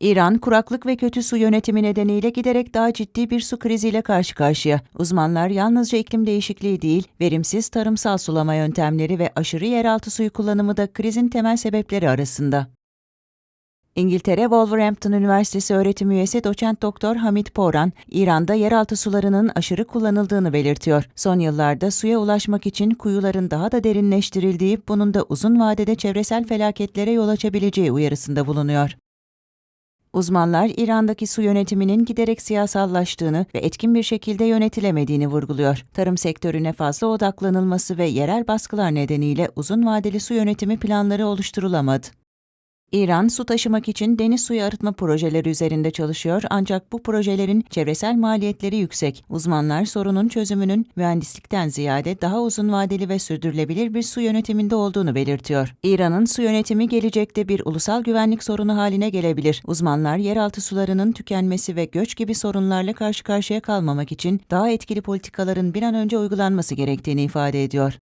İran, kuraklık ve kötü su yönetimi nedeniyle giderek daha ciddi bir su kriziyle karşı karşıya. Uzmanlar yalnızca iklim değişikliği değil, verimsiz tarımsal sulama yöntemleri ve aşırı yeraltı suyu kullanımı da krizin temel sebepleri arasında. İngiltere Wolverhampton Üniversitesi öğretim üyesi doçent doktor Hamit Poran, İran'da yeraltı sularının aşırı kullanıldığını belirtiyor. Son yıllarda suya ulaşmak için kuyuların daha da derinleştirildiği, bunun da uzun vadede çevresel felaketlere yol açabileceği uyarısında bulunuyor. Uzmanlar İran'daki su yönetiminin giderek siyasallaştığını ve etkin bir şekilde yönetilemediğini vurguluyor. Tarım sektörüne fazla odaklanılması ve yerel baskılar nedeniyle uzun vadeli su yönetimi planları oluşturulamadı. İran, su taşımak için deniz suyu arıtma projeleri üzerinde çalışıyor ancak bu projelerin çevresel maliyetleri yüksek. Uzmanlar sorunun çözümünün mühendislikten ziyade daha uzun vadeli ve sürdürülebilir bir su yönetiminde olduğunu belirtiyor. İran'ın su yönetimi gelecekte bir ulusal güvenlik sorunu haline gelebilir. Uzmanlar yeraltı sularının tükenmesi ve göç gibi sorunlarla karşı karşıya kalmamak için daha etkili politikaların bir an önce uygulanması gerektiğini ifade ediyor.